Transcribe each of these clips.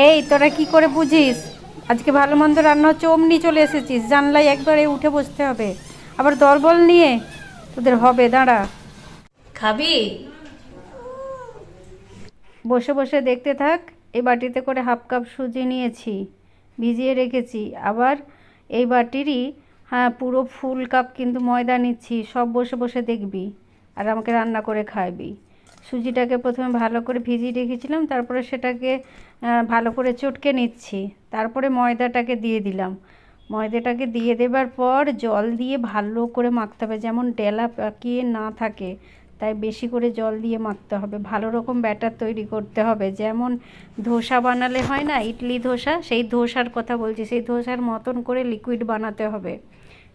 এই তোরা কি করে বুঝিস? আজকে ভালো মন্দ রান্না হচ্ছে অমনি চলে এসেছিস। জানলাই একবারে উঠে বসতে হবে। আবার দলবল নিয়ে? তোদের হবে দাঁড়া। খাবি? বসে বসে দেখতে থাক এই বাটিতে করে হাফ কাপ সুজি নিয়েছি ভিজিয়ে রেখেছি। আবার এই বাটিরই হ্যাঁ পুরো ফুল কাপ কিন্তু ময়দা নিচ্ছি সব বসে বসে দেখবি। আর আমাকে রান্না করে খাওয়াবি। সুজিটাকে প্রথমে ভালো করে ভিজিয়ে রেখেছিলাম, তারপরে সেটাকে ভালো করে চটকে নিচ্ছি। তারপরে ময়দাটাকে দিয়ে দিলাম। ময়দাটাকে দিয়ে দেবার পর জল দিয়ে ভালো করে মাখতে হবে, যেমন ডেলা পাকিয়ে না থাকে, তাই বেশি করে জল দিয়ে মাখতে হবে। ভালো রকম ব্যাটার তৈরি করতে হবে, যেমন ধোসা বানালে হয় না, ইডলি ধোসা, সেই ধোসার কথা বলছি, সেই ধোসার মতন করে লিকুইড বানাতে হবে।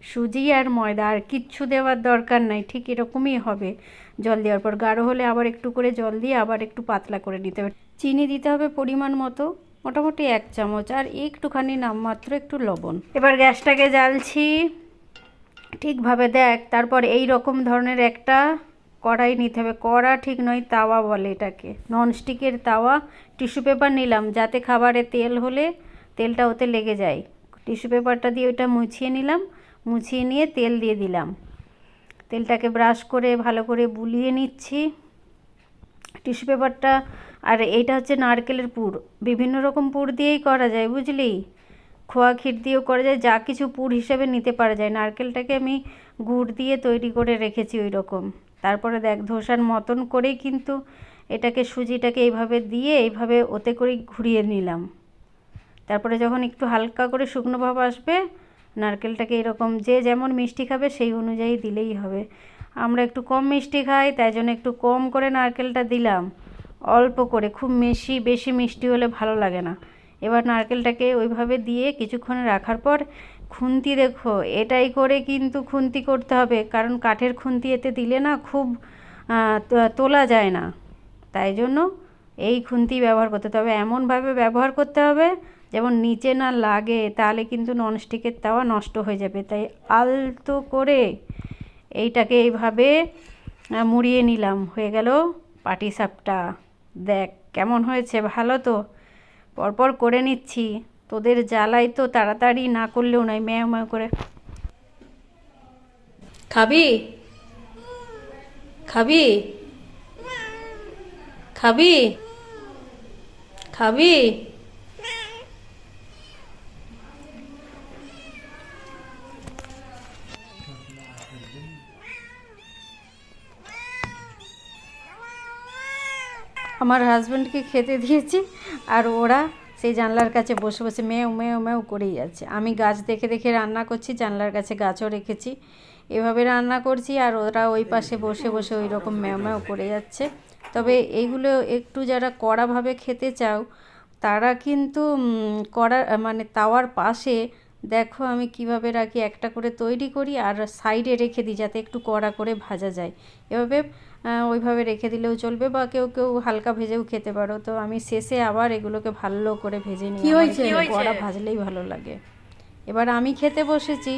সুজি আর ময়দা আর কিচ্ছু দেওয়ার দরকার নাই, ঠিক এরকমই হবে। জল দেওয়ার পর গাঢ় হলে আবার একটু করে জল দিয়ে আবার একটু পাতলা করে নিতে হবে। চিনি দিতে হবে পরিমাণ মতো, মোটামুটি এক চামচ আর একটুখানি নামমাত্র একটু লবণ। এবার গ্যাসটাকে জ্বালছি, ঠিকভাবে দেখ, তারপর এই রকম ধরনের একটা কড়াই নিতে হবে। কড়া ঠিক নয়, তাওয়া বলে এটাকে। ননস্টিকের তাওয়া, টিস্যু পেপার নিলাম, যাতে খাবারে তেল হলে তেলটা ওতে লেগে যায়। টিস্যু পেপারটা দিয়ে ওটা মুছিয়ে নিলাম মুছিয়ে নিয়ে তেল দিয়ে দিলাম। তেলটাকে ব্রাশ করে ভালো করে বুলিয়ে নিচ্ছি। টিস্যু পেপারটা, আর এইটা হচ্ছে নারকেলের পুর। বিভিন্ন রকম পুর দিয়েই করা যায়, বুঝলি? খোয়া ক্ষীর দিয়েও করা যায়, যা কিছু পুর হিসেবে নিতে পারা যায়। নারকেলটাকে আমি গুড় দিয়ে তৈরি করে রেখেছি ওই রকম তারপরে দেখ, ধোসার মতন করেই কিন্তু এটাকে সুজিটাকে এইভাবে দিয়ে এইভাবে ওতে করেই ঘুরিয়ে নিলাম। তারপরে যখন একটু হালকা করে শুকনো ভাব আসবে নারকেলটাকে এরকম যে যেমন মিষ্টি খাবে সেই অনুযায়ী দিলেই হবে। আমরা একটু কম মিষ্টি খাই, তাই জন্য একটু কম করে নারকেলটা দিলাম। অল্প করে, খুব বেশি বেশি মিষ্টি হলে ভালো লাগে না। এবার নারকেলটাকে ওইভাবে দিয়ে কিছুক্ষণ রাখার পর খুন্তি দেখো, এটাই করে কিন্তু খুন্তি করতে হবে। কারণ কাঠের খুন্তি এতে দিলে না খুব তোলা যায় না। তাই জন্য এই খুন্তি ব্যবহার করতে হবে। এমনভাবে ব্যবহার করতে হবে যেমন নিচে না লাগে, তাহলে কিন্তু ননস্টিকের তাওয়া নষ্ট হয়ে যাবে। তাই আলতো করে এইটাকে এইভাবে মুড়িয়ে নিলাম। হয়ে গেল পাটি সাপটা। দেখ, কেমন হয়েছে? ভালো তো? পরপর করে নিচ্ছি। তোদের জ্বালাই তো তাড়াতাড়ি না করলেও নয়, ম্যাও ম্যাও করে। খাবি? খাবি? খাবি? খাবি? আমার হাজব্যান্ডকে খেতে দিয়েছি আর ওরা সেই জানলার কাছে বসে বসে মেও মেও মেও করেই যাচ্ছে। আমি গাছ দেখে দেখে রান্না করছি, জানলার কাছে গাছও রেখেছি। এভাবে রান্না করছি আর ওরা ওই পাশে বসে বসে ওই রকম ম্যাও ম্যাও করে যাচ্ছে। তবে এইগুলো একটু যারা কড়াভাবে খেতে চাও, তারা কিন্তু কড়া মানে তাওয়ার পাশে দেখো আমি কীভাবে রাখি, একটা করে তৈরি করি আর সাইডে রেখে দিই যাতে একটু কড়া করে ভাজা যায়। এভাবে ওইভাবে রেখে দিলেও চলবে বা কেউ কেউ হালকা ভেজেও খেতে পারো। তো আমি শেষে আবার এগুলোকে ভালো করে ভেজে নিই? কড়া ভাজলেই ভালো লাগে। এবার আমি খেতে বসেছি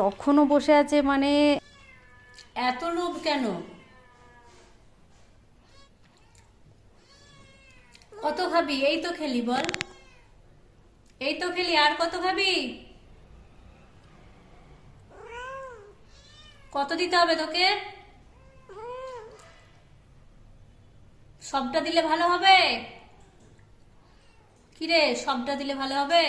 তখনও বসে আছে মানে এত লোভ কেন? কত খাবি? এই তো খেলি বল। এই তো খেলি আর কত খাবি? কত দিতে হবে তোকে? সবটা দিলে ভালো হবে? কিরে সবটা দিলে ভালো হবে?